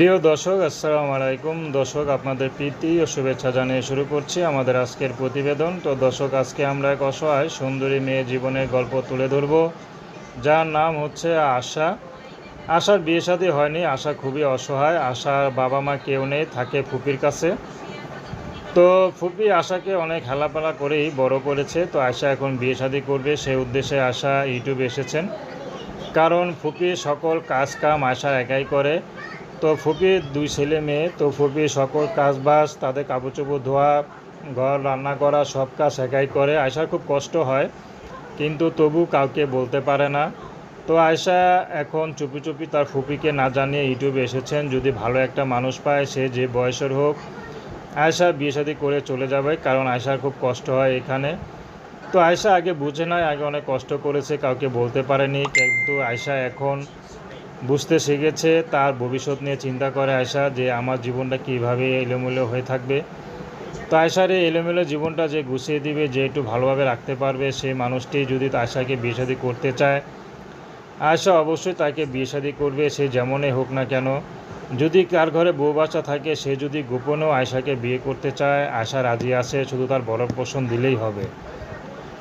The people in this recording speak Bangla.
প্রিয় দর্শক, আসসালামু আলাইকুম। দর্শক, আপনাদের প্রীতি ও শুভেচ্ছা জানিয়ে শুরু করছি আমাদের আজকের প্রতিবেদন। তো দর্শক, আজকে আমরা এক অসহায় সুন্দরী মেয়ে জীবনের গল্প তুলে ধরব। যার নাম হচ্ছে আশা। আশার বিয়ে শাদী হয়নি, আশা খুবই অসহায়। আশার বাবা মা কেউ নেই, থাকে ফুপির কাছে। তো ফুপি আশাকে অনেক হেলাপালা করেই বড় করেছে। তো আশা এখন বিয়ে শাদী করবে। সেই উদ্দেশ্যে আশা ইউটিউবে এসেছেন। কারণ ফুপি সকল কাজ কাম আশা একাই করে। তো ফুপির দুই ছেলে মেয়ে তো ফুপি সকল কাজ বাজ তাদের কাপড় চোপড় ধোয়া, ঘর রান্না করা, সব কাজ একাই করে। আয়সার খুব কষ্ট হয়, কিন্তু তবু কাউকে বলতে পারে না। তো আয়সা এখন চুপি চুপি তার ফুপিকে না জানিয়ে ইউটিউবে এসেছেন। যদি ভালো একটা মানুষ পায়, সে যে বয়সের হোক আয়সা বিয়ে শাদী করে চলে যাবে, কারণ আয়সার খুব কষ্ট হয় এখানে। তো আয়সা আগে বুঝে নয়, আগে অনেক কষ্ট করেছে, কাউকে বলতে পারেনি। কিন্তু আয়সা এখন বুঝতে শিখেছে, তার ভবিষ্যৎ নিয়ে চিন্তা করে আয়সা যে আমার জীবনটা কীভাবে এলোমেলো হয়ে থাকবে। তো আয়সার এই এলোমেলো জীবনটা যে গুছিয়ে দিবে, যে একটু ভালোভাবে রাখতে পারবে সেই মানুষটি যদি আয়সাকে বিয়ে করতে চায় আয়সা অবশ্যই তাকে বিয়ে করবে, সে যেমনই হোক না কেন। যদি কার ঘরে বউ বাচ্চা থাকে, সে যদি গোপনেও আয়সাকে বিয়ে করতে চায় আয়সা রাজি আছে, শুধু তার বড় পোষণ দিলেই হবে।